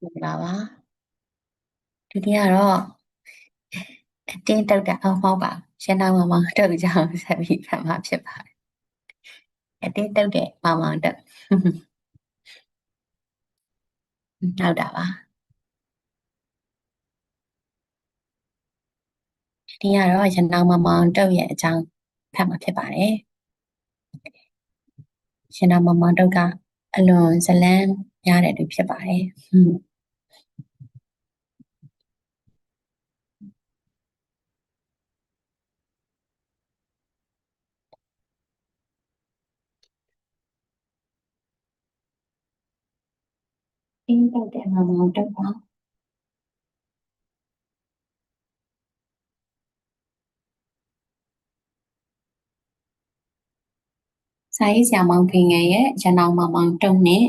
ဟုတ်လားပါဒုတိယတော့အတင်းတုတ်တာအောင်မဟုတ်ပါဘူးရှင်းတော့မမောင်တုတ်ကြအောင်ဆက်ပြီးခံမှာဖြစ်ပါတယ်အတင်းတုတ်တဲ့မောင်မောင်တုတ်ဟုတ်တာပါဒီကတော့ရနောင်မမောင်တုတ်ရဲ့အကြောင်းဖတ်မှာဖြစ်ပါတယ်ရနောင်မမောင်တုတ်ကအလွန်ဇလန်းများတဲ့သူဖြစ်ပါတယ် အင်းတုတ်တဲ့မမောင်တုတ်ပါစာရေးဆရာမောင်ခင်ငယ်ရဲ့ရနောင်မမောင်တုတ်နဲ့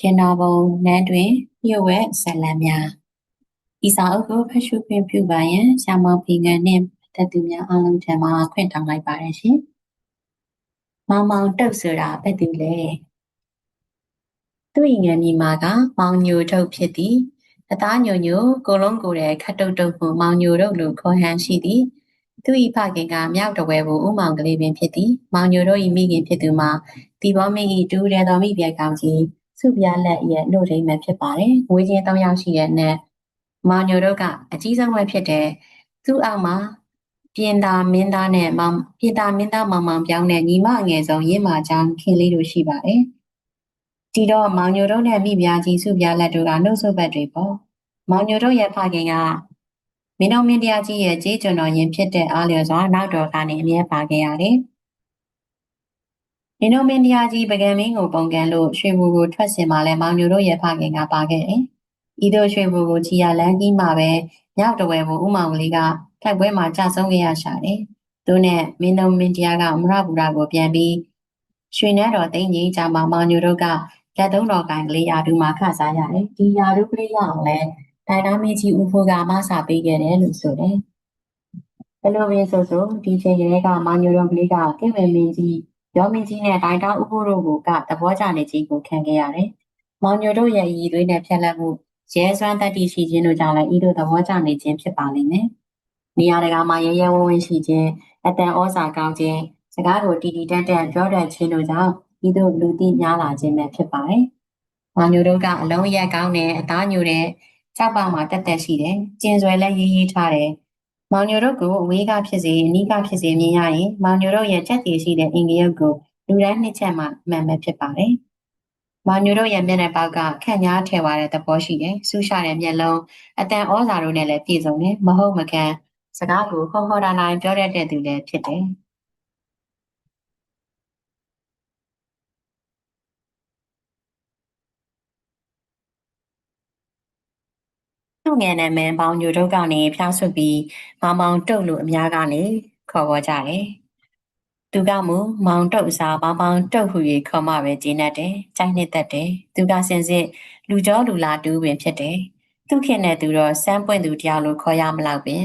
ရင်တော်ဘုံနန်းတွင်မြုပ်ဝဲဇလံများဤစာအုပ်ကိုဖတ်ရှုခွင့်ပြုပါရန်ဆရာမောင်ခင်ငယ်နှင့်သက်သူများအားလုံးထံမှခွင့်တောင်းလိုက်ပါတယ်ရှင်မောင်မောင်တုတ်ဆိုတာဘယ်သူလဲ သူ့ငယ်ညီမကမောင်ညိုထုတ်ဖြစ်သည်အသားညိုညိုကိုလုံးကိုယ်တဲ့ခတ်တုတ်တုတ်ကိုမောင်ညိုတို့လိုခေါ်ဟန်ရှိသည်သူ၏ဖခင်ကမြောက်တဝဲကိုဥမောင်ကလေးပင်ဖြစ်သည်မောင်ညိုတို့၏မိခင်ဖြစ်သူမှာတီဘောမင်း၏တူရဲတော်မိပြကောင်ကြီးစုပြလက်ရဲ့နှုတ်ထိန်မဲ့ဖြစ်ပါတယ်ငွေချင်း၃ယောက်ရှိတဲ့နဲ့မောင်ညိုတို့ကအကြီးဆုံးပဲဖြစ်တဲ့သူ့အောက်မှာပြင်သာမင်းသားနဲ့မောင်ပြင်သာမင်းသားမောင်မောင်ပြောင်းတဲ့ညီမအငယ်ဆုံးရင်းမာချောင်းခင်လေးတို့ရှိပါတယ် ဒီတော့မောင်ညိုတို့နဲ့မိဖုရားကြီးစုပြလက်တို့ကနှုတ်ဆုပ်ဘက်တွေပေါ့မောင်ညိုတို့ရဲ့ဖခင်ကမင်းတော်မင်းတရားကြီးရဲ့ကြေးကျွန်တော်ရင်ဖြစ်တဲ့အားလျော်စွာနောက်တော်ကနေအမြဲပါခဲ့ရတယ်မင်းတော်မင်းတရားကြီးပကံမင်းကိုပုံကန်လို့ရွှေဘူကိုထွက်စင်มาလဲမောင်ညိုတို့ရဲ့ဖခင်ကပါခဲ့တယ်ဤသို့ရွှေဘူကိုချီရလန်းကြီးမှာပဲမြောက်တဝဲကိုဥမောင်ကလေးကထိုက်ပွဲမှာကြာဆုံးခဲ့ရရှာတယ်သူနဲ့မင်းတော်မင်းတရားကအမရပူရာကိုပြန်ပြီးရွှေနှဲတော်တိန်ကြီးကြမှာမောင်ညိုတို့က လက်သုံးတော်ကိုင်ကလေးရာထူးမှာခစားရတယ်ဒီရာထူးကလေးရအောင်လဲဒိုင်နာမီကြီးဦးဖိုးကမဆာပေးခဲ့တယ်လို့ဆိုတယ်ဘယ်လိုပဲဆိုဆိုဒီချိန်ကလေးကမောင်ညိုတော်ကလေးကကင်ဝယ်မင်းကြီးရောမင်းကြီးနဲ့ဒိုင်တာဦးဖိုးတို့ကသဘောကျနေခြင်းကိုခံခဲ့ရတယ်မောင်ညိုတို့ရဲ့ရည်သွေးနဲ့ဖြက်လက်မှုရဲစွမ်းတတ္တိရှိခြင်းတို့ကြောင့်လည်းဤတို့သဘောကျနေခြင်းဖြစ်ပါလိမ့်မယ်နေရာတကာမှာရဲရဲဝံ့ဝံ့ရှိခြင်းအတန်ဩဇာကောင်းခြင်းစကားကိုတီတီတန့်တန့်ပြောတတ်ခြင်းတို့ကြောင့် ဤသို့လူသိများလာခြင်းပဲဖြစ်ပါတယ်။မောင်ညိုတို့ကအလုံးရက်ကောင်းတယ်အသားညိုတယ်ကြောက်ပါမှာတက်တက်ရှိတယ်။ကျင်ဆွဲလည်းရေးရေးထားတယ်။မောင်ညိုတို့ကိုအဝေးကဖြစ်စေအနီးကဖြစ်စေမြင်ရရင်မောင်ညိုတို့ရဲ့ချက်တည်ရှိတဲ့အင်္ဂယုတ်ကိုလူတိုင်းနှစ်ချက်မှမှန်ပဲဖြစ်ပါတယ်။မောင်ညိုတို့ရဲ့မျက်နှာပေါက်ကခန့်ညားထည့်သွားတဲ့သဘောရှိတယ်။ဆူရှာတဲ့မျက်လုံးအတန်ဩဇာတို့နဲ့လည်းပြည့်စုံတယ်။မဟုတ်မကန်စကားကိုဟောဟောတာနိုင်ပြောတတ်တဲ့သူလည်းဖြစ်တယ်။ သူ့ငယ်နာမည်ပေါင်းညိုတို့ကနေဖျောက်ဆွပြီးမောင်မောင်တုတ်လို့အများကနေခေါ်ပေါ်ကြတယ်။သူကမူမောင်တုတ်စားပေါင်းပေါင်းတုတ်ဟူ၍ခေါ်မှပဲကျင်းတတ်တယ်။ကြိုက်နှစ်သက်တယ်။သူကစင်စစ်လူကြောလူလာတူးပင်ဖြစ်တယ်။သူခင်နဲ့သူတော့စမ်းပွင့်သူတရားလို့ခေါ်ရမလောက်ပင်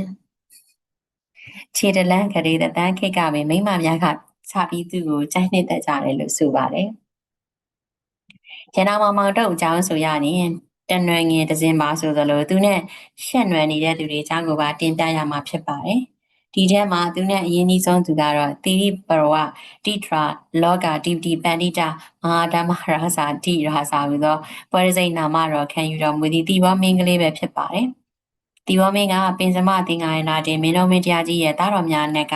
။ခြေတလန်းကလေးတန်းခိတ်ကပဲမိမများကချပြီးသူ့ကိုကြိုက်နှစ်သက်ကြတယ်လို့ဆိုပါတယ်။ကျန်တော်မောင်မောင်တုတ်အကြောင်းဆိုရရင် တနွယ်ငင်တစင်ပါဆိုသလိုသူနဲ့ရှက်နွယ်နေတဲ့သူတွေအကြောင်းကိုပါတင်ပြရမှာဖြစ်ပါတယ်။ဒီထဲမှာသူနဲ့အရင်ကြီးဆုံးသူကတော့သီရိပရဝတိထရာလောကတိတိပန္တိတာမဟာဓမ္မရာဇာတိရာဇာဟူသောပွဲစိတ်နာမတော်ခံယူတော်မူသည့်တိဘောမင်းကလေးပဲဖြစ်ပါတယ်။တိဘောမင်းကပင်စမသင်္ကာရနာတင်မင်းတော်မင်းတရားကြီးရဲ့တားတော်များနဲ့က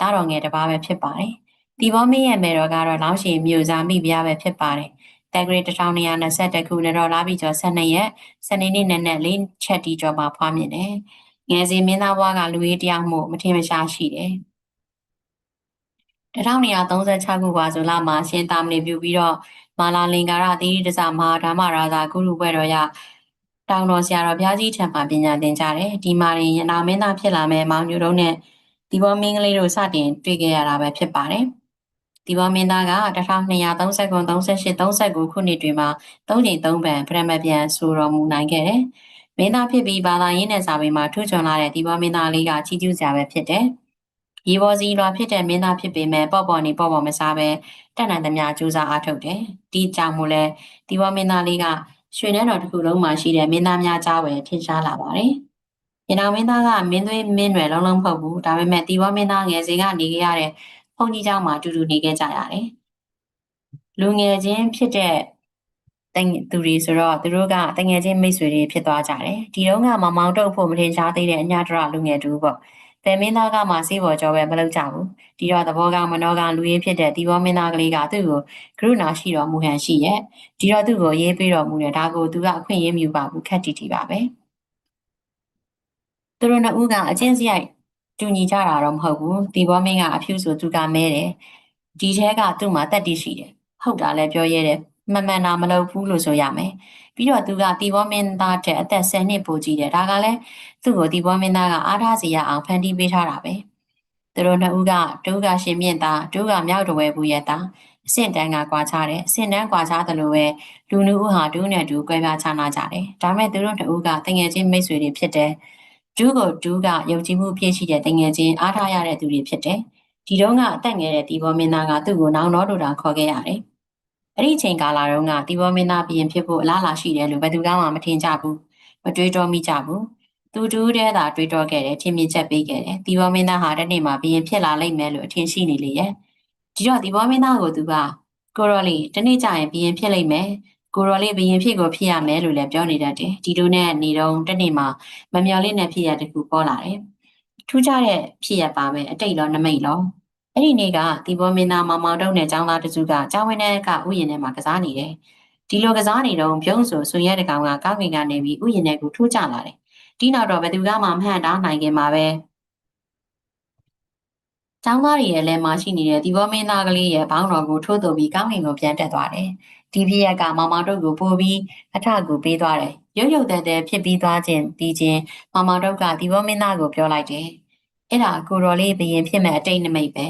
တားတော်ငယ်တစ်ပါးပဲဖြစ်ပါတယ်။တိဘောမင်းရဲ့မေတော်ကတော့လောင်းရှင်မြို့စားမိဖုရားပဲဖြစ်ပါတယ်။ တက္ကရာ1221ခုနှစ်တော်လာပြီကျော်12ရက်စနေနေ့နက်နက်လေးချက်တီကျော်မှာဖွားမြင်တယ်။ငယ်စဉ်မင်းသားဘွားကလူရေးတယောက်မှုမထင်မရှားရှိတယ်။1236ခုပါဆိုလာမှာရှင်သာမဏေပြုပြီးတော့မာလာလင်္ကာရသီရိတစမဟာဓမ္မရာဇာကုရုဘွဲ့တော်ရတောင်တော်ဆရာတော်ဘုရားကြီးထံမှာပညာသင်ကြတယ်။ဒီမှာရင်ရနာမင်းသားဖြစ်လာမဲ့မောင်ညိုတို့နဲ့ဒီဘောမင်းကလေးတို့စတင်တွေ့ခဲ့ရတာပဲဖြစ်ပါတယ်။ ဒီဘောမင်းသားက1239 38 39ခုနှစ်တွင်မှ၃ချိန်၃ပန်ပရမပြန်ဆိုတော်မူနိုင်ခဲ့တယ်။မင်းသားဖြစ်ပြီးဘာသာရေးနဲ့စာပေမှာထူးချွန်လာတဲ့ဒီဘောမင်းသားလေးကချီးကျူးစရာပဲဖြစ်တယ်။ရေပေါ်စီလွာဖြစ်တဲ့မင်းသားဖြစ်ပေမဲ့ပေါ့ပေါ့နေပေါ့ပေါ့မစားပဲတက်နိုင်သမျှကြိုးစားအားထုတ်တယ်။ဒီကြောင့်မို့လဲဒီဘောမင်းသားလေးကရွှေနန်းတော်တစ်ခုလုံးမှာရှိတဲ့မင်းသားများကြားဝယ်ထင်ရှားလာပါတယ်။ရနောင်မင်းသားကမင်းသွေးမင်းရွယ်လုံးလုံးမဟုတ်ဘူး။ဒါပေမဲ့တီဘောမင်းသားငယ်စဉ်ကနေခဲ့ရတဲ့ ဘုန်းကြီးကျောင်းမှာအတူတူနေခဲ့ကြရတယ်လူငယ်ချင်းဖြစ်တဲ့သူတွေဆိုတော့သူတို့ကတငယ်ချင်းမိတ်ဆွေတွေဖြစ်သွားကြတယ်ဒီတော့ကမမောင်တုတ်ဖို့မတင်ရှားသေးတဲ့အညာတရလူငယ်တူပေါ့တယ်မင်းသားကမှစေးပေါ်ကြောပဲမလုပ်ကြဘူးဒီတော့သဘောကမနောကလူရင်းဖြစ်တဲ့ဒီဘောမင်းသားကလေးကသူ့ကိုကရုဏာရှိတော်မူဟန်ရှိရဲ့ဒီတော့သူ့ကိုရေးပေးတော်မူတယ်ဒါကိုသူကအခွင့်အရေးမြူပါဘူးခက်တီတီပါပဲသူတို့နှစ်ဦးကအချင်းစရိုက် တူညီကြတာတော့မဟုတ်ဘူး။တီဘောမင်းကအဖြူဆိုသူကမဲတယ်။ဒီထဲကသူ့မှာတက်တိရှိတယ်။ဟုတ်တာလည်းပြောရဲတယ်။မမှန်တာမလုပ်ဘူးလို့ဆိုရမယ်။ပြီးတော့သူကတီဘောမင်းသားတဲ့အသက်10နှစ်ပိုကြီးတယ်။ဒါကလည်းသူ့ကိုတီဘောမင်းသားကအားထားစီရအောင်ဖန်တီးပေးထားတာပဲ။သူတို့နှစ်ဦးကတူကရှင်မြင့်သားတူကမြောက်တဝဲဘူးရဲ့သားအဆင့်တန်းကကွာခြားတယ်။အဆင့်တန်းကွာခြားတယ်လို့ပဲလူနူဦးဟာတူနဲ့တူကွဲပြားခြားနာကြတယ်။ဒါမဲ့သူတို့နှစ်ဦးကတငယ်ချင်းမိတ်ဆွေတွေဖြစ်တယ်။ ဒူးကိုဒူးကယုံကြည်မှုပြည့်ရှိတဲ့တငယ်ချင်းအားထားရတဲ့သူတွေဖြစ်တယ်။ဒီတော့ကအသက်ငယ်တဲ့တီဘောမင်းသားကသူ့ကိုနောင်တော်တို့တာခေါ်ခဲ့ရတယ်။အဲ့ဒီချိန်ကာလတုန်းကတီဘောမင်းသားပြင်ဖြစ်ဖို့အလားအလာရှိတယ်လို့ဘယ်သူကမှမထင်ကြဘူး။မတွေးတောမိကြဘူး။သူတူးတဲ့သာတွေးတောခဲ့တယ်ထင်မြင်ချက်ပေးခဲ့တယ်။တီဘောမင်းသားဟာတနေ့မှပြင်ဖြစ်လာလိမ့်မယ်လို့အထင်ရှိနေလေရဲ့။ဒီတော့တီဘောမင်းသားကိုသူကကိုရော်လီတနေ့ကျရင်ပြင်ဖြစ်လိမ့်မယ်။ ကိုရော်လေးဘရင်ဖြစ်ကိုဖြစ်ရမယ်လို့လည်းပြောနေတတ်တယ်ဒီလိုနဲ့နေတော့တနေ့မှာမမျော်လင့်တဲ့ဖြစ်ရတခုပေါ်လာတယ်ထူးခြားတဲ့ဖြစ်ရပါပဲအတိတ်လောနမိတ်လောအဲ့ဒီနေ့ကဒီဘောမင်းသားမောင်မောင်တုံးနဲ့ចောင်းသားတစုကကျောင်းဝင်းထဲကဥယျာဉ်ထဲမှာကစားနေတယ်ဒီလိုကစားနေတော့ပြုံးဆိုဆွေရဲတကောင်ကကောက်ငင်ကနေပြီးဥယျာဉ်ထဲကိုထိုးကျလာတယ်ဒီနောက်တော့ဘယ်သူကမှမဟန်တားနိုင်ခင်မှာပဲကျောင်းသားတွေရဲ့လက်မှာရှိနေတဲ့ဒီဘောမင်းသားကလေးရဲ့ဘောင်းတော်ကိုထိုးသွပြီးကောင်းကင်ကိုပြန်တက်သွားတယ် ဒီဖြစ်ရကမောင်မောင်တို့ကိုပို့ပြီးအထကိုပေးသွားတယ်ရုပ်ရုပ်တည်းတည်းဖြစ်ပြီးသွားခြင်းပြီးခြင်းမောင်မောင်တို့ကဒီဘောမင်းသားကိုပြောလိုက်တယ်အဲ့ဒါကိုတော်လေးဘရင်ဖြစ်မဲ့အတိတ်နမိတ်ပဲ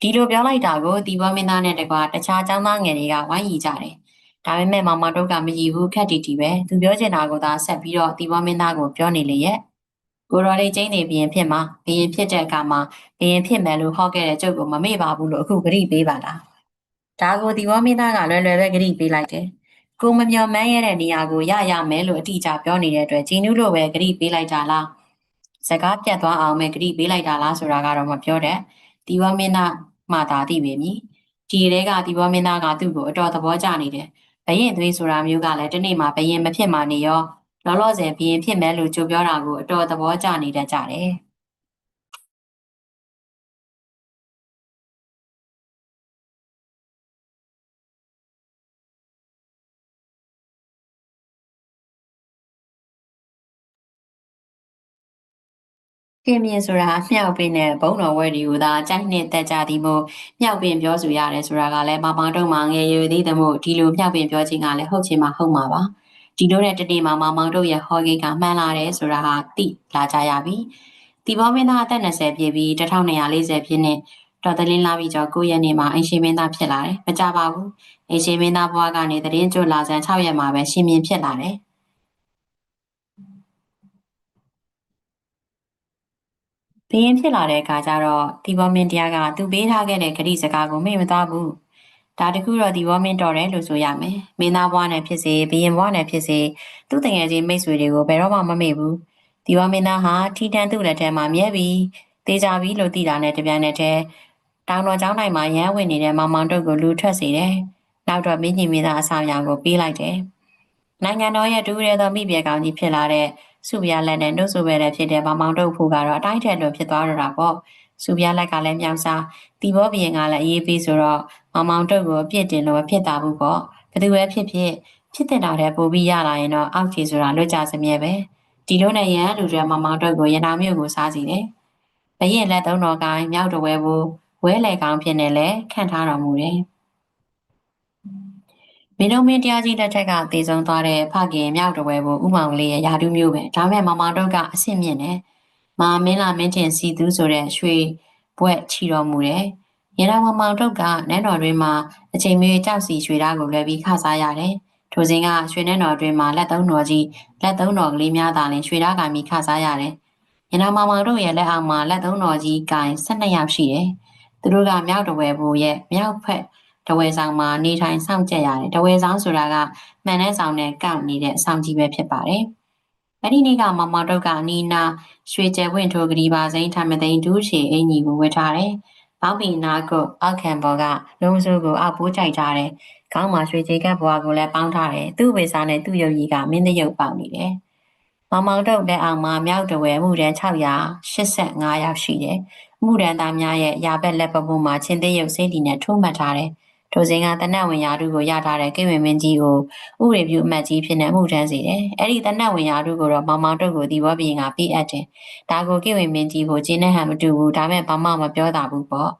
ဒီလိုပြောလိုက်တာကိုဒီဘောမင်းသားနဲ့တကွာတခြားចောင်းသားငယ်တွေကဝိုင်းရီကြတယ်ဒါပေမဲ့မောင်မောင်တို့ကမကြည့်ဘူးခက်တီတီပဲသူပြောချင်တာကိုသာဆက်ပြီးတော့ဒီဘောမင်းသားကိုပြောနေလေရဲ့ကိုတော်လေးကျင်းနေဘရင်ဖြစ်မှာဘရင်ဖြစ်တဲ့အခါမှာဘရင်ဖြစ်မယ်လို့ဟောခဲ့တဲ့ကျုပ်ကိုမမေ့ပါဘူးလို့အခုဂရိပေးပါလား ဒါကိုဒီဝမင်းသားကလွယ်လွယ်ပဲဂရိပေးလိုက်တယ်။ကိုမမျော်မှန်းရတဲ့နေရာကိုရရမယ်လို့အတိအကျပြောနေတဲ့အတွက်ဂျင်းနူးလိုပဲဂရိပေးလိုက်ကြလား။စကားပြတ်သွားအောင်ပဲဂရိပေးလိုက်တာလားဆိုတာကတော့မပြောတဲ့။ဒီဝမင်းသားမှသာသိပေမည်။ဒီတဲကဒီဝမင်းသားကသူ့ကိုအတော်သဘောကျနေတယ်။ဘရင်သွေးဆိုတာမျိုးကလည်းတနေ့မှဘရင်မဖြစ်မှနေရောလောလောဆယ်ဘရင်ဖြစ်မယ်လို့ကြိုပြောတာကိုအတော်သဘောကျနေတတ်ကြတယ်။။ ခင်မြင်ဆိုတာမြောက်ပင်နဲ့ဘုံတော်ဝဲတွေကိုသာကြိုက်နဲ့တက်ကြသည်မို့မြောက်ပင်ပြောဆိုရတယ်ဆိုတာကလည်းမမောင်တုံမှငယ်ရွယ်သေးတဲ့မို့ဒီလိုမြောက်ပင်ပြောခြင်းကလည်းဟုတ်ချင်မှဟုတ်မှာပါ။ဒီလိုနဲ့တနေ့မှမောင်မောင်တို့ရဲ့ဟောကိကမှန်းလာတယ်ဆိုတာဟာသိလာကြရပြီ။ဒီဘောမင်းသားအသက်20ပြည့်ပြီး1240ပြည့်နှစ်တော်တလင်းလာပြီးတော့9ရက်နေ့မှာအင်ရှင်မင်းသားဖြစ်လာတယ်။မကြပါဘူး။အင်ရှင်မင်းသားဘွားကနေတရင်ကျွတ်လာစံ6ရက်မှာပဲရှင်မြင်ဖြစ်လာတယ်။ ဘရင်ဖြစ်လာတဲ့အခါကျတော့ဒီဘောမင်းတရားကသူပေးထားခဲ့တဲ့ဂရိစကားကိုမေ့မသွားဘူးဒါတခုတော့ဒီဘောမင်းတော်တယ်လို့ဆိုရမယ်မင်းသားဘွားနဲ့ဖြစ်စေဘရင်ဘွားနဲ့ဖြစ်စေသူ့တငယ်ချင်းမိတ်ဆွေတွေကိုဘယ်တော့မှမမေ့ဘူးဒီဘောမင်းသားဟာထီတန်းသူ့လက်ထဲမှာမြဲပြီးတေးကြပြီလို့သိတာနဲ့တပြိုင်နက်တည်းတောင်တော်ကျောင်းတိုင်းမှာရမ်းဝင်နေတဲ့မောင်မောင်တို့ကိုလူထွက်စေတယ်နောက်တော့မင်းကြီးမင်းသားအဆောင်အယောင်ကိုပေးလိုက်တယ်နိုင်ငံတော်ရဲ့ဒူးရဲသောမိပြေကောင်ကြီးဖြစ်လာတဲ့ စုပြားလက်နဲ့နှုတ်ဆိုပဲတဲ့ဖြစ်တဲ့မောင်မောင်တို့ဖို့ကတော့အတိုင်းထက်လို့ဖြစ်သွားတော့တာပေါ့စုပြားလက်ကလည်းမြောင်စားတီဘောဘီရင်ကလည်းအေးပေးဆိုတော့မောင်မောင်တို့ကိုအပြစ်တင်လို့ဖြစ်တာဘူးပေါ့ဘယ်သူပဲဖြစ်ဖြစ်ဖြစ်တဲ့တာတဲ့ပို့ပြီးရလာရင်တော့အောက်ခြေဆိုတာလွတ်ကြစမြဲပဲဒီလိုနဲ့ရန်လူတွေမောင်မောင်တို့ကိုရနာမျိုးကိုစားစီတယ်ဘရင်လက်သုံးတော်ကိုင်းမြောက်တဝဲဘူးဝဲလေကောင်းဖြစ်နေလဲခန့်ထားတော်မူတယ် မင်းတို့မင်းတရားကြီးလက်ထက်ကတည်ဆုံသွားတဲ့ဖခင်မြောက်တဝဲကိုဥမောင်လေးရဲ့ယာတုမျိုးပဲဒါမဲ့မမောင်တို့ကအဆင့်မြင့်တယ်မာမင်းလာမင်းတင်စီသူဆိုတဲ့ရွှေဘွက်ချီတော်မူတယ်ရတော်မမောင်တို့ကနန်းတော်တွင်မှာအချိန်မီကြောက်စီရွှေသားကိုလွယ်ပြီးခစားရတယ်ထိုစဉ်ကရွှေနန်းတော်တွင်မှာလက်သုံးတော်ကြီးလက်သုံးတော်ကလေးများသာလင်ရွှေသားကမိခစားရတယ်ရတော်မမောင်တို့ရဲ့လက်အောက်မှာလက်သုံးတော်ကြီးကင်12ယောက်ရှိတယ်သူတို့ကမြောက်တဝဲဘူရဲ့မြောက်ဖက် တဝဲဆောင်မှာနေထိုင်ဆောင်ကြက်ရတယ်တဝဲဆောင်ဆိုတာကမှန်တဲ့ဆောင်နဲ့ကောက်နေတဲ့အဆောင်ကြီးပဲဖြစ်ပါတယ်အဲ့ဒီနေ့ကမမတုတ်ကအနီနာရွှေကျဲဝင့်ထိုးကလေးပါစိမ်းထမသိန်းဒူးချေအင်ကြီးကိုဝတ်ထားတယ်။ဘောက်ပီနာကိုအောက်ခံပေါ်ကလုံးစုကိုအောက်ပိုးကြိုက်ထားတယ်။ခေါင်းမှာရွှေချေကပ်ဘွားကိုလည်းပေါင်းထားတယ်။သူ့ဝေစာနဲ့သူ့ရုပ်ရည်ကမင်းတရုပ်ပေါက်နေတယ်။မောင်မောင်တုတ်လက်အောင်မှာမြောက်တဝဲမှုတန်း685ရောက်ရှိတယ်။မှုတန်းသားများရဲ့ရာဘက်လက်ပပုံမှာချင်းသေးရုပ်စိတ်ဒီနဲ့ထိုးမှတ်ထားတယ်။ ထိုစဉ်ကတနတ်ဝင်ရာတို့ကိုရထားတဲ့ကိဝင်မင်းကြီးကိုဥရေပြုအမတ်ကြီးဖြစ်နေမှုတန်းစီတယ်။အဲ့ဒီတနတ်ဝင်ရာတို့ကိုတော့မောင်မောင်တုတ်ကိုဒီဘောပြင်းကပေးအပ်တယ်။ဒါကိုကိဝင်မင်းကြီးကိုကျင်းတဲ့ဟန်မတူဘူးဒါမဲ့ဘာမှမပြောတာဘူးပေါ့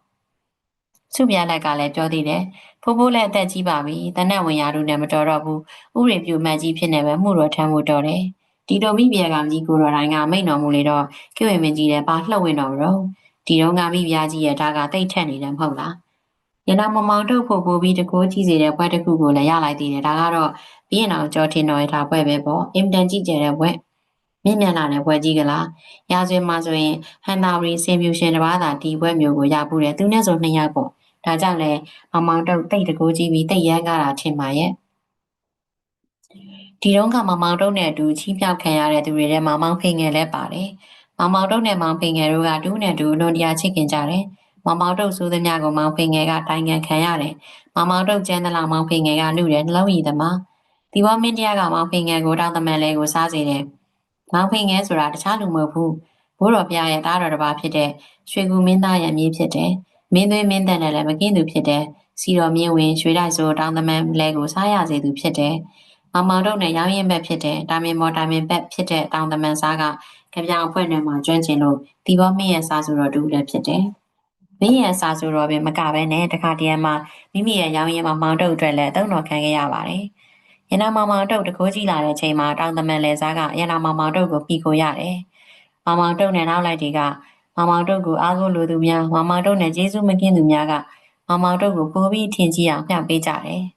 ။စုပြလက်ကလည်းပြောသေးတယ်။ဖိုးဖိုးလည်းအသက်ကြီးပါပြီ။တနတ်ဝင်ရာတို့နဲ့မတော်တော့ဘူး။ဥရေပြုအမတ်ကြီးဖြစ်နေပဲမှုတော်ထမ်းမှုတော်တယ်။ဒီလိုမိပြကောင်ကြီးကိုတော်တိုင်းကမိတ်တော်မူလေတော့ကိဝင်မင်းကြီးလည်းပါလှုပ်ဝင်တော်တော့ဒီတော့ကမိပြကြီးရဲ့ဒါကတိတ်ထက်နေတယ်မဟုတ်လား။ ရနာမမောင်တို့ဖို့ပို့ပြီးတကိုးကြီးစေတဲ့ဘွဲတစ်ခုကိုလည်းရလိုက်သေးတယ်ဒါကတော့ပြီးရင်အောင်ကြောထင်တော်ရတာဘွဲပဲပေါ့အင်တန်ကြည့်ကြတဲ့ဘွဲမြင့်မြတ်လာတဲ့ဘွဲကြီးကလားရာဇဝင်မှာဆိုရင်ဟန်တာရီဆင်မြူရှင်တစ်ပါးသာဒီဘွဲမျိုးကိုရပူတယ်သူနဲ့ဆိုနှစ်ယောက်ပေါ့ဒါကြောင့်လဲမမောင်တို့တိတ်တကိုးကြီးပြီးတိတ်ရမ်းကားတာထင်ပါရဲ့ဒီတော့ကမမောင်တုံးနဲ့အတူချီးပြောက်ခံရတဲ့သူတွေထဲမှာမောင်ဖိငယ်လည်းပါတယ်။မောင်မောင်တုံးနဲ့မောင်ဖိငယ်တို့ကတူးနဲ့တူအလွန်တရာချစ်ခင်ကြတယ်။ မောင်မောင်တုတ်ဆိုးသမျှကိုမောင်ဖိငယ်ကတိုင်ငံခံရတယ်။မောင်မောင်တုတ်ကျန်းသလားမောင်ဖိငယ်ကလူတယ်နှလုံးရည်သမား။ဒီဘောမင်းတရားကမောင်ဖိငယ်ကိုတောင်းတမန်လေးကိုစားစေတယ်။မောင်ဖိငယ်ဆိုတာတခြားလူမဟုတ်ဘူး။ဘိုးတော်ပြရဲ့တားတော်တစ်ပါးဖြစ်တဲ့ရွှေကူမင်းသားရဲ့မြေးဖြစ်တယ်။မင်းသွေးမင်းတန်နဲ့လည်းမကင်းသူဖြစ်တယ်။စီတော်မြင့်ဝင်ရွှေတိုက်ဆိုတောင်းတမန်လေးကိုစားရစေသူဖြစ်တယ်။မောင်မောင်တုတ်နဲ့ရောင်းရင်ဘက်ဖြစ်တဲ့တာမင်မော်တာမင်ဘက်ဖြစ်တဲ့တောင်းတမန်စားကကြပြောင်အဖွဲ့နယ်မှာကျွမ်းကျင်လို့ဒီဘောမင်းရဲ့စားဆိုတော်တူလည်းဖြစ်တယ်။ မင်းရဲ့အစာဆိုတော့ပဲမကပဲနဲ့တခါတည်းမှာမိမိရဲ့ရောင်းရင်မှာမောင်တုတ်အတွက်လည်းတုံ့တော်ခံခဲ့ရပါတယ်။ရနာမောင်မောင်တုတ်တကိုးကြီးလာတဲ့ချိန်မှာတောင်သမန်လဲစားကရနာမောင်မောင်တုတ်ကိုပြီးကိုရတယ်။မောင်မောင်တုတ်နဲ့နောက်လိုက်တွေကမောင်မောင်တုတ်ကိုအားကိုးလိုသူများမောင်မောင်တုတ်နဲ့ကျေးဇူးမကင်းသူများကမောင်မောင်တုတ်ကိုပိုပြီးထင်ကြီးအောင်မျှပေးကြတယ်။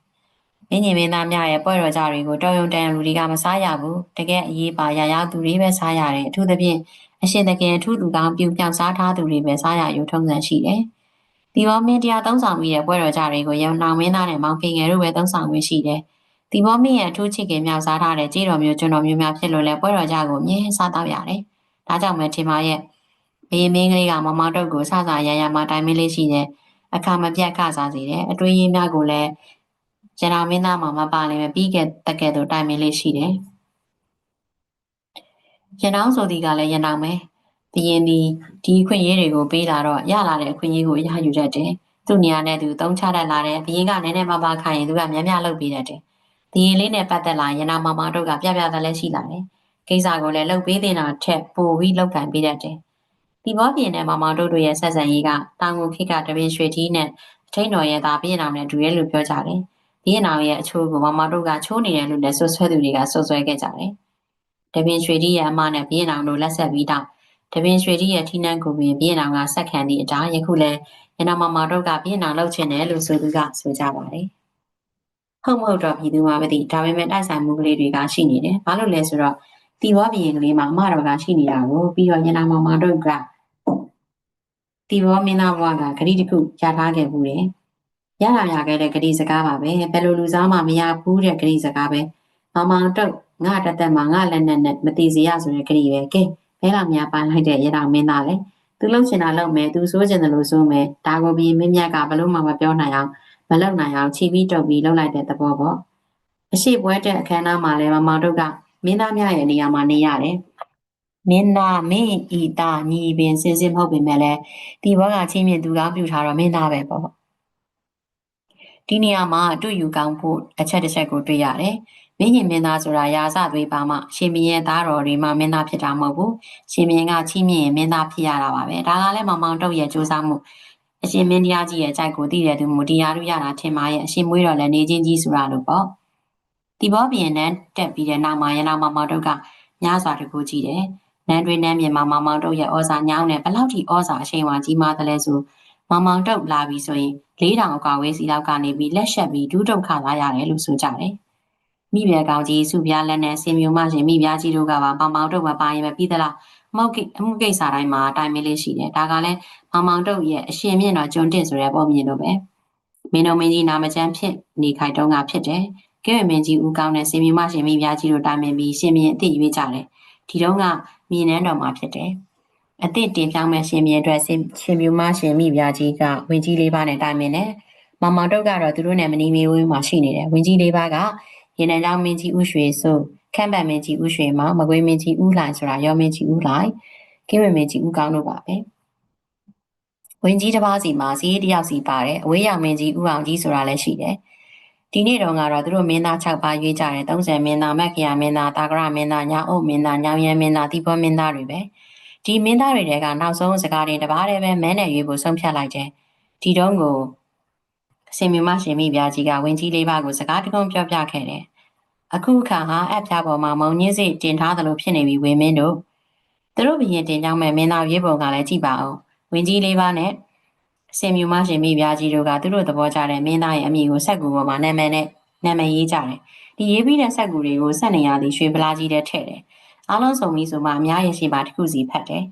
မင်းကြီးမင်းသားများရဲ့ပွဲတော်ကြတွေကိုတော်ရုံတန်လူတွေကမစားရဘူး။တကယ်အရေးပါရရသူတွေပဲစားရတယ်။အထူးသဖြင့်အရှင်တကယ်ထူးသူကောင်းပြုပြောင်းစားထားသူတွေပဲစားရယူထုံးစံရှိတယ်။ဒီဘောမင်းတရားသုံးဆောင်ပြီးတဲ့ပွဲတော်ကြတွေကိုရောင်နောင်မင်းသားနဲ့မောင်ဖေငယ်တို့ပဲသုံးဆောင်ဝင်ရှိတယ်။ဒီဘောမင်းရဲ့အထူးချစ်ခင်မြောက်စားထားတဲ့ကြေးတော်မျိုးကျွန်းတော်မျိုးများဖြစ်လို့လဲပွဲတော်ကြကိုအမြဲစားတော့ရတယ်။ဒါကြောင့်ပဲထင်ပါရဲ့ဘေးမင်းကလေးကမမတုတ်ကိုစစရရမှတိုင်မင်းလေးရှိတယ်။အခါမပြတ်ခစားစေတယ်။အတွင်းရင်းများကိုလည်း ကျန်တော်မင်းသားမှာမပါလည်းပြီးခဲ့တကယ်တော့တိုင်မင်းလေးရှိတယ်။ရန်အောင်ဆိုဒီကလည်းရန်အောင်ပဲဘရင်ဒီဒီအခွင့်အရေးတွေကိုပေးလာတော့ရလာတဲ့အခွင့်အရေးကိုရယူတတ်တယ်သူ့နေရာနဲ့သူတုံးချတတ်လာတယ်ဘရင်ကနည်းနည်းမပါခိုင်းရင်သူကများများလုပ်ပေးတတ်တယ်ဘရင်လေးနဲ့ပတ်သက်လာရန်အောင်မမတို့ကပြပြသက်လည်းရှိလာတယ်ကိစ္စကိုလည်းလုပ်ပေးနေတာထက်ပိုပြီးလုပ်ကံပေးတတ်တယ်ဒီဘောပြင်နဲ့မမတို့တို့ရဲ့ဆက်ဆံရေးကတောင်ကိုခိကတပင်ရွှေထီးနဲ့အထိန်တော်ရဲ့သားပြင်အောင်နဲ့တူရဲလို့ပြောကြတယ် ပြင်အောင်ရဲ့အချိုးကိုမမတို့ကချိုးနေတယ်လို့လည်းဆွဆွဲသူတွေကဆွဆွဲခဲ့ကြတယ်တပင်ရွှေတိရဲ့အမနဲ့ဘင်းအောင်တို့လက်ဆက်ပြီးတော့တပင်ရွှေတိရဲ့ထိနှန်းကိုပင်ဘင်းအောင်ကဆက်ခံသည့်အတိုင်းယခုလဲရနမမတို့ကဘင်းအောင်လှုပ်ချင်တယ်လို့ဆိုသူကဆိုကြပါတယ်ဟုတ်မဟုတ်တော့ပြည်သူမှမသိဒါပေမဲ့တိုက်ဆိုင်မှုကလေးတွေကရှိနေတယ်ဘာလို့လဲဆိုတော့တီဘောဘီရင်ကလေးမှာအမတော်ကရှိနေတာကိုပြီးတော့ရနမမတို့ကတီဘောမင်းသားဘွားကဂရီတစ်ခုရထားခဲ့ဘူးတယ် ရလာရခဲ့တဲ့ဂရီစကားပါပဲဘယ်လိုလူစားမှမရဘူးတဲ့ဂရီစကားပဲမမောင်တုတ်ငါတသက်မှာငါလက်နဲ့နဲ့မတိစီရဆိုတဲ့ကြိပဲကဲဘဲလာများပန်းလိုက်တဲ့ရတော်မင်းသားလေသူလှုပ်ချင်တာလှုပ်မယ်သူစိုးချင်တယ်လို့ဆိုမယ်ဒါကိုပြီးမင်းမြတ်ကဘလို့မှမပြောနိုင်အောင်မလုပ်နိုင်အောင်ခြိပြီးတုပ်ပြီးလှုပ်လိုက်တဲ့သဘောပေါ့အရှိပွဲတဲ့အခမ်းအနားမှာလည်းမမောင်တို့ကမင်းသားများရဲ့နေရာမှာနေရတယ်မင်းသားမင်းဤတာညီပင်စင်စစ်မဟုတ်ပေမဲ့လည်းဒီဘောကချင်းမြင့်သူကပြုထားတော့မင်းသားပဲပေါ့ ဒီနေရာမှာအတူယူကောင်းဖို့အချက်တစ်ချက်ကိုတွေ့ရတယ်မင်းရင်မင်းသားဆိုတာရာဇသွေးပါမှရှင်မင်းရဲ့သားတော်တွေမှမင်းသားဖြစ်တာမဟုတ်ဘူးရှင်မင်းကချီးမြှင့်ရင်မင်းသားဖြစ်ရတာပါပဲဒါကလည်းမောင်မောင်တုတ်ရဲ့စူးစမ်းမှုအရှင်မင်းတရားကြီးရဲ့အကြိုက်ကိုသိတဲ့သူမူတရားလူရတာထင်ပါရဲ့အရှင်မွေးတော်လည်းနေချင်းကြီးဆိုတာလို့ပေါ့ဒီဘောပြင်နဲ့တက်ပြီးတဲ့နောက်မှာရနာမောင်မောင်တုတ်ကညစွာတကူကြည့်တယ်နန်းတွင်နန်းမြေမှာမောင်မောင်တုတ်ရဲ့ဩဇာညောင်းနဲ့ဘလောက်ထိဩဇာအရှိန်ဝါကြီးမားသလဲဆိုမောင်မောင်တုတ်လာပြီးဆိုရင် ၄တောင်အကွာဝေးစီလောက်ကနေပြီးလက်ရှက်ပြီးဒုဒုက္ခလာရတယ်လို့ဆိုကြတယ်မိဘကောင်ကြီးစုပြားလက်နဲ့စင်မျိုးမရှင်မိဖုရားကြီးတို့ကပါမောင်မောင်တို့မပါရင်ပဲပြီးသလားမောက်ကိအမှုကိစ္စတိုင်းမှာတိုင်မလေးရှိတယ်ဒါကလည်းမောင်မောင်တို့ရဲ့အရှင်မြင့်တော်ကျွန်းတင်ဆိုတဲ့ပုံမြင်လို့ပဲမင်းတို့မင်းကြီးနာမကျန်းဖြစ်နေခိုက်တုန်းကဖြစ်တယ်ကဲဝမင်းကြီးဦးကောင်းတဲ့စင်မြမရှင်မိဖုရားကြီးတို့တာမင်ပြီးရှင်မြင်းအစ်ရွေးကြတယ်ဒီတော့ကမြင်းနှန်းတော်မှာဖြစ်တယ် အစ်စ်တင်ပြောင်းမဲ့ရှင်မြင်းအတွက်ရှင်မြမရှင်မိဖုရားကြီးကဝင်ကြီးလေးပါးနဲ့တာမင်တယ်မမောင်တုတ်ကတော့သူတို့နဲ့မနီမီဝင်းမှာရှိနေတယ်ဝင်ကြီးလေးပါးကရေနံကြောင့်မင်းကြီးဥရွှေဆိုခန့်ပတ်မင်းကြီးဥရွှေမှာမကွေးမင်းကြီးဥလှိုင်ဆိုတာရောမင်းကြီးဥလှိုင်ကင်းဝမင်းကြီးဥကောင်းတို့ပါပဲဝင်းကြီးတစ်ပါးစီမှာစီးတယောက်စီပါတယ်အဝေးရောင်မင်းကြီးဥအောင်ကြီးဆိုတာလည်းရှိတယ်ဒီနေ့တော့ကတော့သူတို့မင်းသား6ပါးရွေးကြတယ်30မင်းသားမက်ခရာမင်းသားတာဂရမင်းသားညောင်အုပ်မင်းသားညောင်ရံမင်းသားတိဘောမင်းသားတွေပဲ ဒီမင်းသားတွေတဲကနောက်ဆုံးစကားတွေတပါးတည်းပဲမဲနဲ့ရွေးဖို့ဆုံးဖြတ်လိုက်တယ်ဒီတော့ကိုအစင်မြမရှင်မိပြားကြီးကဝင်းကြီးလေးပါးကိုစကားတကုံပြောပြခဲ့တယ်အခုခါဟာအပ်ပြပေါ်မှာမုံညင်းစိတင်ထားသလိုဖြစ်နေပြီဝင်းမင်းတို့သူတို့ဘရင်တင်ကြောင်းမဲ့မင်းသားရေးပုံကလည်းကြည့်ပါအောင်ဝင်းကြီးလေးပါးနဲ့စင်မြူမရှင်မိပြားကြီးတို့ကသူတို့သဘောကျတဲ့မင်းသားရဲ့အမိကိုဆက်ကူပေါ်မှာနာမည်နဲ့နာမည်ရေးကြတယ်ဒီရေးပြီးတဲ့ဆက်ကူတွေကိုဆက်နေရသည်ရွှေပလားကြီးတဲ့ထည့်တယ် အားလုံးစုံပြီးဆိုမှအများရဲ့ရှိပါတစ်ခုစီဖတ်တယ်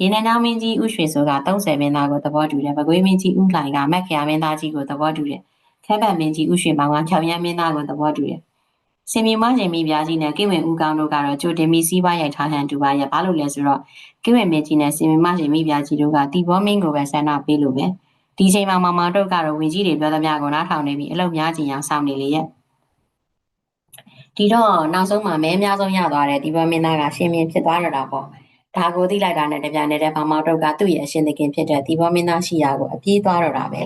ရေနံနောင်မင်းကြီးဥရွှေဆိုက30မင်းသားကိုသဘောတူတယ်။ပကွေးမင်းကြီးဥလှိုင်ကမက်ခရာမင်းသားကြီးကိုသဘောတူတယ်။ခဲပတ်မင်းကြီးဥရွှေမောင်ကဖြောင်ရမ်းမင်းသားကိုသဘောတူတယ်။စင်မီမရှင်မိပြားကြီးနဲ့ကိဝင်ဦးကောင်းတို့ကတော့ကြိုတင်ပြီးစီးပွားရိုက်ထားဟန်တူပါရဲ့ဘာလို့လဲဆိုတော့ကိဝင်မင်းကြီးနဲ့စင်မီမရှင်မိပြားကြီးတို့ကတီဘောမင်းကိုပဲဆန္ဒပေးလို့ပဲ။ဒီချိန်မှာမမတို့ကတော့ဝင်ကြီးတွေပြောသမျှကိုနားထောင်နေပြီးအလုပ်များကြီးအောင်စောင့်နေလေရဲ့။ ဒီတော့နောက်ဆုံးမှာမဲအများဆုံးရသွားတဲ့ဒီဘောမင်းသားကရှင်မြင်ဖြစ်သွားတော့တာပေါ့။ဒါကိုသိလိုက်တာနဲ့တပြိုင်နက်တည်းဗမာတို့ကသူ့ရဲ့အရှင်သခင်ဖြစ်တဲ့ဒီဘောမင်းသားရှိရာကိုအပြေးသွားတော့တာပဲ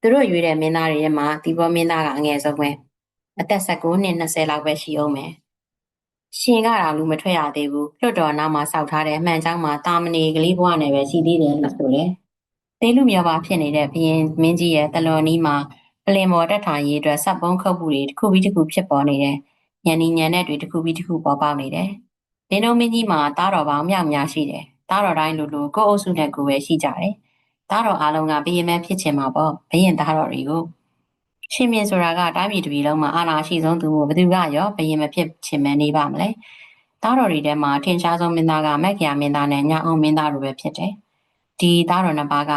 သူတို့ရွေးတဲ့မင်းသားတွေရဲ့မှာဒီဘောမင်းသားကအငယ်ဆုံးပဲအသက်19နှစ်20လောက်ပဲရှိအောင်မယ်ရှင်ကတော့လူမထွက်ရသေးဘူးလွတ်တော်နားမှာစောက်ထားတဲ့အမှန်ကြောင်းမှာတာမဏေကလေးဘဝနဲ့ပဲရှိသေးတယ်လို့ဆိုတယ်သေးလူမျိုးပါဖြစ်နေတဲ့ဘရင်မင်းကြီးရဲ့တလော်နီးမှာပလင်မော်တက်ထာရေးအတွက်စပ်ပုံးခုတ်မှုတွေတစ်ခုပြီးတစ်ခုဖြစ်ပေါ်နေတယ် ညံနေညံတဲ့တွေတစ်ခုပြီးတစ်ခုပေါ်ပေါက်နေတယ်လင်းလုံးမင်းကြီးမှာတားတော်ပေါင်းမြောက်များရှိတယ်။တားတော်တိုင်းလိုလိုကိုယ့်အုပ်စုနဲ့ကိုယ်ပဲရှိကြတယ်။တားတော်အားလုံးကဘယင်မဲဖြစ်ချင်မှာပေါ့။ဘယင်တားတော်တွေကိုရှင်မြင့်ဆိုတာကတိုင်းပြည်တစ်ပြည်လုံးမှာအာဏာရှိဆုံးသူကိုဘယ်သူကရောဘယင်မဖြစ်ချင်မဲနေပါမလဲ။တားတော်တွေထဲမှာထင်ရှားဆုံးမင်းသားကမက်ခရာမင်းသားနဲ့ညအောင်မင်းသားတို့ပဲဖြစ်တယ်။ဒီတားတော်နှစ်ပါးက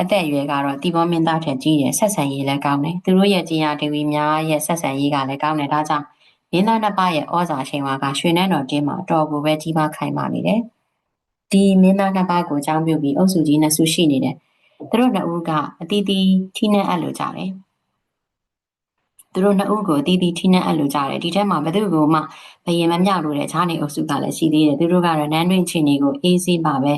အသက်အရွယ်ကတော့တီဘောမင်းသားထက်ကြီးတယ်ဆက်ဆံရေးလည်းကောင်းတယ်။သူတို့ရဲ့ကျင်ရဒေဝီများရဲ့ဆက်ဆံရေးကလည်းကောင်းတယ်ဒါကြောင့်မင်းသားနှစ်ပါးရဲ့ဩဇာရှိန်ဝါကရွှေနန်းတော်တင်းမှာအတော်ကိုပဲကြီးမားခိုင်မာနေတယ်။ဒီမင်းသားနှစ်ပါးကိုအကြောင်းပြုပြီးအုပ်စုကြီးနှစ်စုရှိနေတယ်။သူတို့နှစ်ဦးကအတီးတီးထိနှက်အပ်လို့ကြတယ်။သူတို့နှစ်ဦးကိုအတီးတီးထိနှက်အပ်လို့ကြတယ်။ဒီထဲမှာဘယ်သူကမှဘယင်မမြောက်လို့တဲ့ဈာနေအုပ်စုကလည်းရှိသေးတယ်။သူတို့ကတော့နန်းတွင်းချင်းတွေကိုအေးဆေးပါပဲ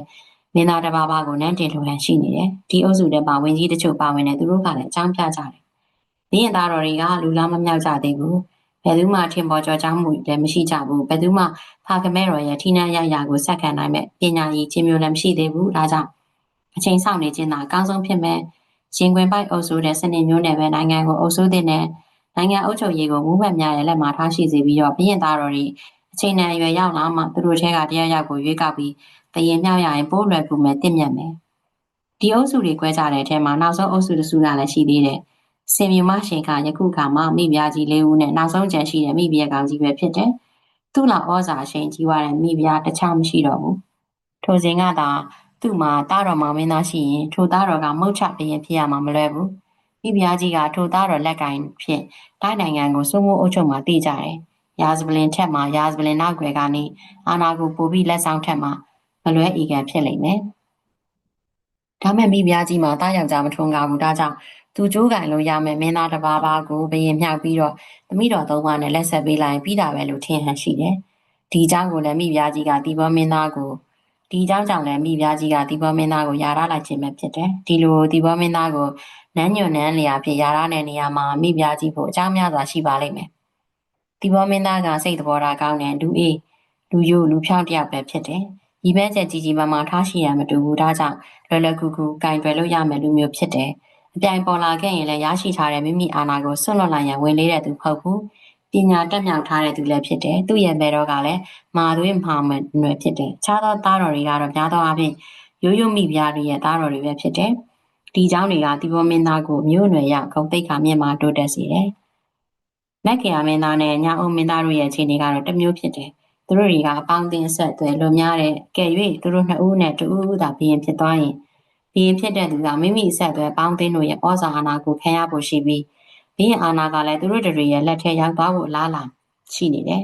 မင်းသားတစ်ပါးပါးကိုနန်းတင်လိုဟန်ရှိနေတယ်။ဒီအုပ်စုထဲမှာဝင်ကြီးတချို့ပါဝင်တယ်သူတို့ကလည်းအကြောင်းပြကြတယ်။ဘင်းရင်သားတော်တွေကလူလားမမြောက်ကြသေးဘူး။ဘယ်သူမှထင်ပေါ်ကျော်ကြားမှုလည်းမရှိကြဘူးဘယ်သူမှဖာကမဲတော်ရဲ့ထိနှံရရကိုဆက်ခံနိုင်မဲ့ပညာရည်ချင်းမျိုးလည်းမရှိသေးဘူးဒါကြောင့်အချိန်ဆောင်နေခြင်းသာအကောင်းဆုံးဖြစ်မဲ့ရင်ခွင်ပိုက်အုပ်စုတဲ့စနစ်မျိုးနဲ့ပဲနိုင်ငံကိုအုပ်စိုးတဲ့နဲ့နိုင်ငံအုပ်ချုပ်ရေးကိုမူးမှတ်များရဲ့လက်မှာထားရှိစေပြီးတော့ဘရင်သားတော်တွေအချိန်နဲ့အရွယ်ရောက်လာမှသူတို့ထဲကတရားရောက်ကိုရွေးကောက်ပြီး တရင်မြောက်ရရင်ပိုးလွယ်ကူမဲ့တင့်မြတ်မယ်ဒီအုပ်စုတွေ꿰ကြတဲ့အထက်မှာနောက်ဆုံးအုပ်စုတစ်စုကလည်းရှိသေးတယ်စင်မြမရှင်ကယခုခါမှမိဖုရားကြီးလေးဦးနဲ့နောက်ဆုံးကြံရှိတဲ့မိဖုရားကောင်ကြီးပဲဖြစ်တယ်။သူ့လောက်ဩဇာရှင်ကြီးွားတဲ့မိဖုရားတခြားမရှိတော့ဘူး။ထိုစဉ်ကသာသူ့မှာတားတော်မောင်မင်းသားရှိရင်ထိုသားတော်ကမုတ်ချပြရင်ဖြစ်ရမှာမလွယ်ဘူး။မိဖုရားကြီးကထိုသားတော်လက်ကင်ဖြင့်တိုင်းနိုင်ငံကိုစိုးမိုးအုပ်ချုပ်မှတည်ကြတယ်။ရာဇပလင်ထက်မှာရာဇပလင်နောက်ွယ်ကနေအာနာကိုပို့ပြီးလက်ဆောင်ထက်မှာ မလွဲဤကံဖြစ်လိမ့်မယ်။ဒါမဲ့မိဖုရားကြီးမှာတားယောက်ျားမထွန်းကားဘူးဒါကြောင့်သူကြိုးကင်လို့ရမယ်မင်းသားတစ်ပါးပါးကိုဘယင်မြောက်ပြီးတော့သမီးတော်သုံးပါးနဲ့လက်ဆက်ပေးလိုက်ပြီးတာပဲလို့ထင်ဟန်ရှိတယ်။ဒီเจ้าကိုလည်းမိဖုရားကြီးကတီဘောမင်းသားကိုဒီเจ้าကြောင့်လည်းမိဖုရားကြီးကတီဘောမင်းသားကိုယာရလိုက်ခြင်းပဲဖြစ်တယ်။ဒီလိုတီဘောမင်းသားကိုနန်းညွန်နန်းလျာဖြစ်ယာရတဲ့နေရာမှာမိဖုရားကြီးဖို့အကြောင်းများစွာရှိပါလိမ့်မယ်။တီဘောမင်းသားကစိတ်သဘောထားကောင်းတဲ့လူအေးလူယိုလူဖြောင်းတယောက်ပဲဖြစ်တယ်။ ဒီဘက်ချက်ကြီးကြီးမားမားထားရှိရမတူဘူးဒါကြောင့်လွယ်လွယ်ကူကူကင်တွယ်လို့ရမယ်လူမျိုးဖြစ်တယ်။အပြိုင်ပေါ်လာခဲ့ရင်လည်းရရှိထားတဲ့မိမိအာဏာကိုဆွန့်လွတ်လိုက်ရန်ဝင်လေးတဲ့သူမဟုတ်ဘူးပညာတက်မြောက်ထားတဲ့သူလည်းဖြစ်တယ်သူ့ရဲ့ဘယ်တော့ကလည်းမာသွေးမဟာမနွယ်ဖြစ်တယ်ခြားသောသားတော်တွေကတော့များသောအားဖြင့်ရိုးရိုးမိဖုရားတွေရဲ့သားတော်တွေပဲဖြစ်တယ်ဒီเจ้าတွေကဒီဘောမင်းသားကိုမြို့နယ်ရဂုံတိတ်ခါမြင့်မာတိုးတက်စေတယ်မက်ကရမင်းသားနဲ့ညာအုံမင်းသားတို့ရဲ့အခြေအနေကတော့တစ်မျိုးဖြစ်တယ် သူတို့တွေကအပေါင်းအသင်းဆက်သွယ်လွန်များတဲ့ကဲ၍သူတို့နှစ်ဦးနဲ့တူဦးသာဘရင်ဖြစ်သွားရင်ဘဘီရင်ဖြစ်တဲ့သူကမိမိအဆက်အသွယ်ပေါင်းသင်းတို့ရဲ့ဩဇာအာဏာကိုခံရဖို့ရှိပြီးဘီရင်အာဏာကလည်းသူတို့တွေရဲ့လက်ထဲရောက်သွားဖို့အလားအလာရှိနေတယ်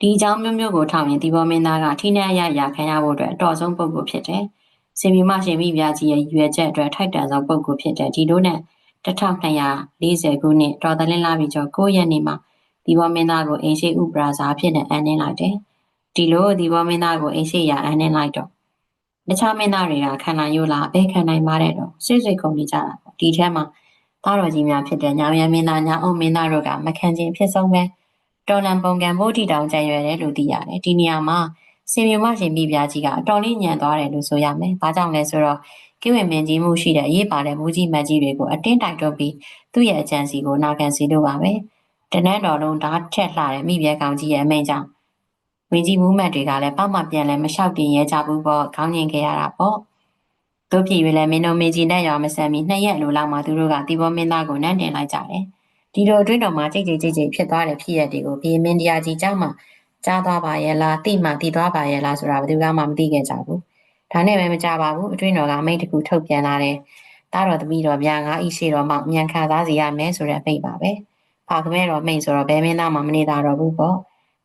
ဒီအကြောင်းမျိုးမျိုးကိုထောက်ရင်ဒီဘောမင်းသားကထိနှက်ရရခံရဖို့အတွက်အတော်ဆုံးပုံကိုဖြစ်တယ်။စင်မီမရှင်မိပြကြီးရဲ့ရွယ်ချက်အတွက်ထိုက်တန်ဆုံးပုံကိုဖြစ်တယ်ဒီလိုနဲ့1240ခုနှစ်တော်သလင်းလာပြီးကျော်9ရက်နေ့မှာ ဒီဘောမင်းသားကိုအင်းရှိဥပရာဇာဖြစ်နေအန်နှင်းလိုက်တယ်။ဒီလိုဒီဘောမင်းသားကိုအင်းရှိရအန်နှင်းလိုက်တော့တခြားမင်းသားတွေကခံနိုင်ရိုးလားဘယ်ခံနိုင်ပါတဲ့တော့ဆွေ့ဆွေ့ကုန်နေကြတာပေါ့ဒီထဲမှာသားတော်ကြီးများဖြစ်တဲ့ညောင်ရမင်းသားညောင်အုံမင်းသားတို့ကမခံခြင်းဖြစ်ဆုံးပဲတော်လန်ပုံကံဘိုးတီတောင်ကြံရွယ်တယ်လို့သိရတယ်ဒီနေရာမှာစင်မြမရှင်မိဖုရားကြီးကအတော်လေးညံသွားတယ်လို့ဆိုရမယ်ဘာကြောင့်လဲဆိုတော့ကိဝင်မင်းကြီးမှုရှိတဲ့အရေးပါတဲ့မူကြီးမတ်ကြီးတွေကိုအတင်းတိုက်တွန်းပြီးသူ့ရဲ့အကြံစီကိုနာခံစီလို့ပါပဲ တနန်းတော်လုံးဓာတ်ထက်လှတယ်မိဘကောင်ကြီးရဲ့အမိန့်ကြောင့်ဝင်ကြီးမူးမတ်တွေကလည်းပေါ့မှပြန်လဲမလျှောက်တင်ရဲကြဘူးပေါ့ခေါင်းငင်ခဲ့ရတာပေါ့တို့ပြည်ဝင်လဲမင်းတို့မင်းကြီးနဲ့ရောမဆန်မီနှစ်ရက်လိုလောက်မှသူတို့ကတီဘောမင်းသားကိုနန်းတင်လိုက်ကြတယ်ဒီလိုအတွင်းတော်မှာကြိတ်ကြိတ်ကြိတ်ကြိတ်ဖြစ်သွားတဲ့ဖြစ်ရပ်တွေကိုဘီမင်းတရားကြီးကြောင့်မှကြားသွားပါရဲ့လားသိမှသိသွားပါရဲ့လားဆိုတာဘယ်သူမှမသိခဲ့ကြဘူးဒါနဲ့ပဲမကြပါဘူးအတွင်းတော်ကအမိန့်တစ်ခုထုတ်ပြန်လာတယ်တားတော်သမီးတော်များငါဤရှိတော်မှမြန်ခံစားစီရမယ်ဆိုတဲ့အမိန့်ပါပဲ။ ဖာကမဲတော်မိန့်ဆိုတော့ဘယ်မင်းသားမှမနေတာတော့ဘူးပေါ့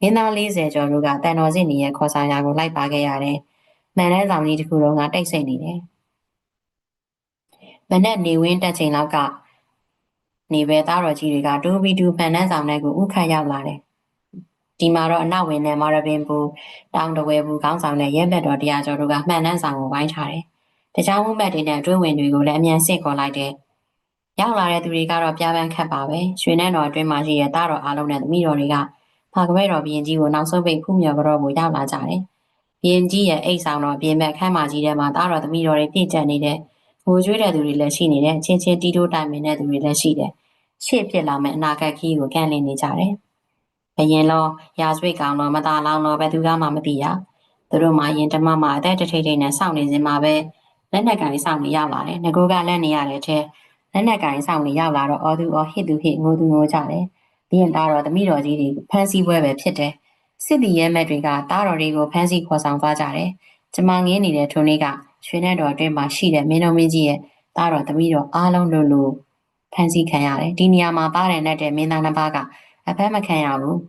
မင်းသား40ကျော်တို့ကတန်တော်စစ်နေရဲ့ခေါ်ဆောင်ရာကိုလိုက်ပါခဲ့ရတယ်မှန်တဲ့ဆောင်ကြီးတစ်ခုလုံးကတိတ်ဆိတ်နေတယ်မနဲ့နေဝင်းတက်ချိန်လောက်ကနေပဲသားတော်ကြီးတွေကတူဘီတူဖန်နှန်းဆောင်တဲ့ကိုဥခတ်ရောက်လာတယ်ဒီမှာတော့အနောက်ဝင်နဲ့မာရပင်ဘူတောင်တဝဲဘူခေါင်းဆောင်တဲ့ရဲဘက်တော်တရားကျော်တို့ကမှန်နှန်းဆောင်ကိုဝိုင်းထားတယ်။တခြားမှုမှတ်တွေနဲ့အတွင်းဝင်တွေကိုလည်းအမြန်ဆင့်ခေါ်လိုက်တယ်။ ရောက်လာတဲ့သူတွေကတော့ပြပန်းခတ်ပါပဲ။ရွှေနှန်းတော်အတွင်းမှာရှိတဲ့သားတော်အားလုံးနဲ့သမီးတော်တွေကဖာကမဲတော်ဘရင်ကြီးကိုနောက်ဆုံးပိတ်ဖူးမြော်ကြောကိုရောက်လာကြတယ်။ဘရင်ကြီးရဲ့အိတ်ဆောင်တော်ပြင်မဲ့ခမ်းမကြီးထဲမှာသားတော်သမီးတော်တွေပြည့်ကျက်နေတဲ့ငိုကြွေးတဲ့သူတွေလည်းရှိနေတယ်။ချင်းချင်းတီးတိုးတိုင်ပင်တဲ့သူတွေလည်းရှိတယ်။ရှေ့ဖြစ်လာမယ့်အနာဂတ်ခီးကိုကန့်လန့်နေကြတယ်။ဘယင်လောရာဇဝိကောင်တော့မသားလောင်းတော့ဘယ်သူကမှမသိရသူတို့မှရင်တမမှအသက်တထိတ်ထိတ်နဲ့စောင့်နေစင်မှာပဲလက်နက်ကင်စောင့်နေရောက်လာတယ်ငကိုကလက်နေရတဲ့ထဲ လက်နက်ကင်စောင့်နေရောက်လာတော့အော်သူအော်ဟစ်သူဟစ်ငိုသူငိုကြတယ်ဘရင်သားတော်သမီးတော်ကြီးတွေဖမ်းဆီးပွဲပဲဖြစ်တယ်စစ်တီရဲမက်တွေကသားတော်တွေကိုဖမ်းဆီးခေါ်ဆောင်သွားကြတယ်ကျမငင်းနေတဲ့ထုံလေးကရွှေနဲ့တော်အတွင်းမှာရှိတဲ့မင်းတော်မင်းကြီးရဲ့သားတော်သမီးတော်အားလုံးလို့လို့ဖမ်းဆီးခံရတယ်ဒီနေရာမှာပါတယ်နဲ့တဲ့မင်းသားနှစ်ပါးကအဖမ်းမခံရဘူး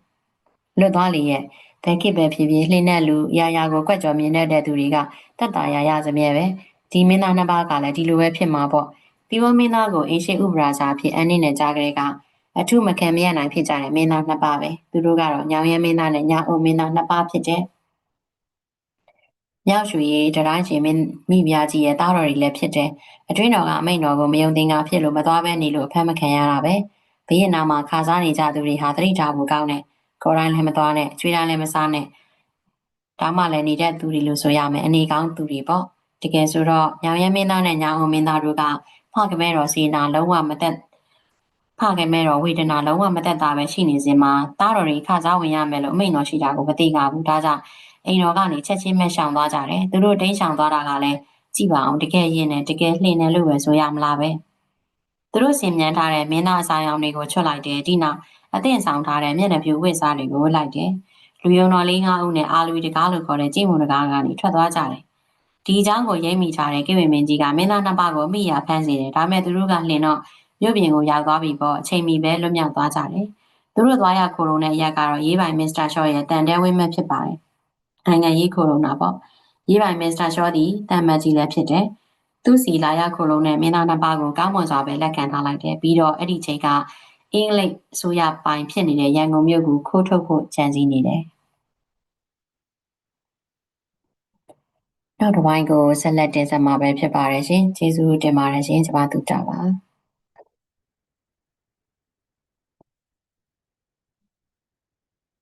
လွတ်သွားလေရဲ့ဘယ်ခေတ်ပဲဖြစ်ဖြစ်လှင်းတဲ့လူရာရာကိုကွက်ကြော်မြင်တဲ့သူတွေကတက်တာရရစမြဲပဲဒီမင်းသားနှစ်ပါးကလည်းဒီလိုပဲဖြစ်မှာပေါ့ ဒီဝမင်းသားကိုအင်းရှိဥပရာဇာဖြစ်အန်းနေနဲ့ကြားကြတဲ့ကအထုမခံမရနိုင်ဖြစ်ကြတဲ့မင်းသားနှစ်ပါးပဲသူတို့ကတော့ညောင်ရဲမင်းသားနဲ့ညအုံမင်းသားနှစ်ပါးဖြစ်တဲ့မြောက်ရွှေရီတတိုင်းချင်းမင်းမိဖုရားကြီးရဲ့တားတော်တွေလည်းဖြစ်တယ်အတွင်းတော်ကအမိန်တော်ကိုမယုံသင်္ကာဖြစ်လို့မသွားဘဲနေလို့အဖမ်းမခံရတာပဲဘရင်နာမှာခါစားနေကြသူတွေဟာသတိထားဖို့ကောင်းတယ်ခေါ်တိုင်းလည်းမသွားနဲ့ကျွေးတိုင်းလည်းမစားနဲ့ဒါမှလည်းနေတဲ့သူတွေလို့ဆိုရမယ်အနေကောင်းသူတွေပေါ့တကယ်ဆိုတော့ညောင်ရဲမင်းသားနဲ့ညောင်အောင်မင်းသားတို့က ဖကမဲတော်စီနာလုံးဝမသက်ဖကမဲတော်ဝေဒနာလုံးဝမသက်တာပဲရှိနေစဉ်မှာတားတော်တွေခစားဝင်ရမယ်လို့အမိန့်တော်ရှိတာကိုမသိကြဘူးဒါကြောင့်အိမ်တော်ကနေချက်ချင်းမဲ့ရှောင်သွားကြတယ်သူတို့တင်းရှောင်သွားတာကလည်းကြည့်ပါအောင်တကယ်ရင်နဲ့တကယ်လှင်တယ်လို့ပဲဆိုရမလားပဲသူတို့စင်မြန်းထားတဲ့မင်းသားအစာရောင်တွေကိုချွတ်လိုက်တယ်ဒီနောက်အသင့်ဆောင်ထားတဲ့မျက်နှာပြူဝတ်စားတွေကိုလိုက်တယ်။လူယုံတော်လေးငါးဦးနဲ့အာလူတကားလို့ခေါ်တဲ့ကြိမ်မုံတကားကနေထွက်သွားကြတယ်။ ဒီအကြောင်းကိုရိပ်မိထားတဲ့ကိဝေမင်းကြီးကမင်းသားနှစ်ပါးကိုမိရဖမ်းစေတယ်။ဒါမဲ့သူတို့ကလှင်တော့မြို့ပြင်ကိုရောက်သွားပြီပေါ့အချိန်မီပဲလွတ်မြောက်သွားကြတယ်။သူတို့သွားရခိုးလုံးတဲ့အရက်ကတော့ရေးပိုင်မစ္စတာရှော့ရဲ့တန်တဲဝင်းမဲ့ဖြစ်ပါတယ်။နိုင်ငံရေးခိုးလုံးတာပေါ့။ရေးပိုင်မစ္စတာရှော့ဒီတန်မတ်ကြီးလည်းဖြစ်တယ်။သူစီလာရခိုးလုံးနဲ့မင်းသားနှစ်ပါးကိုကောင်းမွန်စွာပဲလက်ခံထားလိုက်တယ်။ပြီးတော့အဲ့ဒီချိန်ကအင်္ဂလိပ်အစိုးရပိုင်ဖြစ်နေတဲ့ရန်ကုန်မြို့ကိုခိုးထုတ်ဖို့ကြံစည်နေတယ်။ နောက်တစ်ပိုင်းကိုဆက်လက်တင်ဆက်မှာပဲဖြစ်ပါတယ်ရှင်။ကျေးဇူးတင်ပါတယ်ရှင်။ကျွန်မတူတာပါ။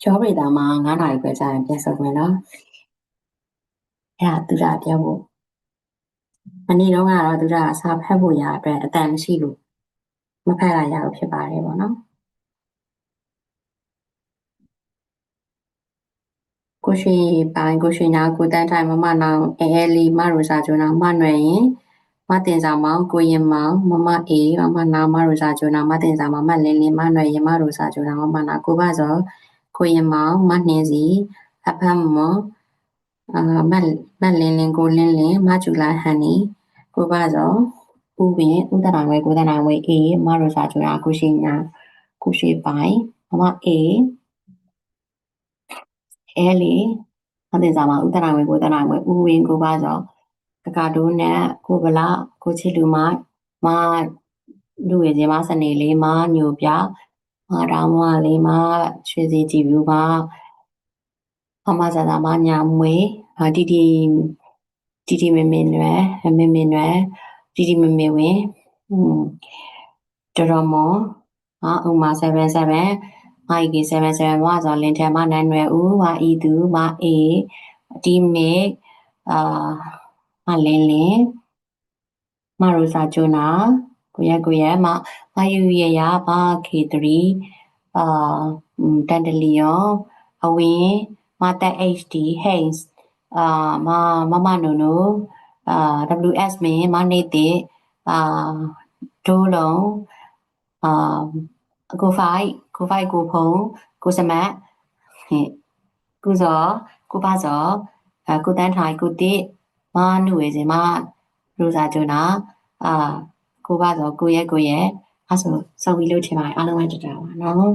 ကျော်ပိတာမှာ9နာရီပဲကြာရင်ပြန်ဆုပ်မယ်နော်။အဲ့ဒါသူကပြောဖို့မနေ့တော့ကတော့သူကစာဖတ်ဖို့ရအတွက်အတန်မရှိလို့မဖတ်ရရဘူးဖြစ်ပါတယ်ပေါ့နော် ကိုရှိပိုင်းကိုရှိနာကိုတန်းထိုင်မမနောင်အဲအဲလီမရိုစာဂျိုနာမနွယ်ရင်မတင်စာမောင်ကိုရင်မောင်မမအေးမမနာမရိုစာဂျိုနာမတင်စာမောင်မလင်းလင်းမနွယ်ရင်မရိုစာဂျိုနာမမနာကိုပါစောကိုရင်မောင်မနှင်းစီအဖမ်းမောအာမတ်မတ်လင်းလင်းကိုလင်းလင်းမကျူလာဟန်နီကိုပါစောဥပင်ဥဒနာဝဲကိုဒနာဝဲအေမရောစာကျူရာကုရှိညာကုရှိပိုင်မမအေ အဲလီအတဲ့စာမှာဥဒနာဝဲကိုဒနာဝဲဥဝင်ကိုပါစောကကာဒိုးနဲ့ကိုဗလာကိုချီလူမမလူရဲ့ဒီမစနေလေးမညိုပြမတောင်းမလေးမရွှေစီကြည့်ဘူးပါမမဇာတာမညာမွေအတီတီတီတီမင်မင်ရွယ်မင်မင်ရွယ်တီတီမင်မင်ဝင်อืมတော်တော်မောအာဥမာ77 IK 77 ဝါဆိုလင်ထဲမနန်းရွယ်ဦးဝါဤသူမအေတီမေအာမလင်းလင်းမရိုစာဂျိုနာကိုရကိုရမမယူရရပါ K3 အာတန်တလီယောအဝင်းမတက် HD Hayes အာမမမနုံနုအာ WS မင်းမနေတဲ့အာဒိုးလုံးအာကိုဖိုက် ကိုဖိုက်ကိုဖုံကိုစမတ်ဟဲ့ကိုစောကိုပါစောအာကိုတန်းထိုင်ကိုတိမနုဝေစင်မရိုစာဂျိုနာအာကိုပါစောကိုရဲကိုရဲအဲ့ဆိုစောပြီးလို့ထင်ပါတယ်အားလုံးပဲတတာပါနော်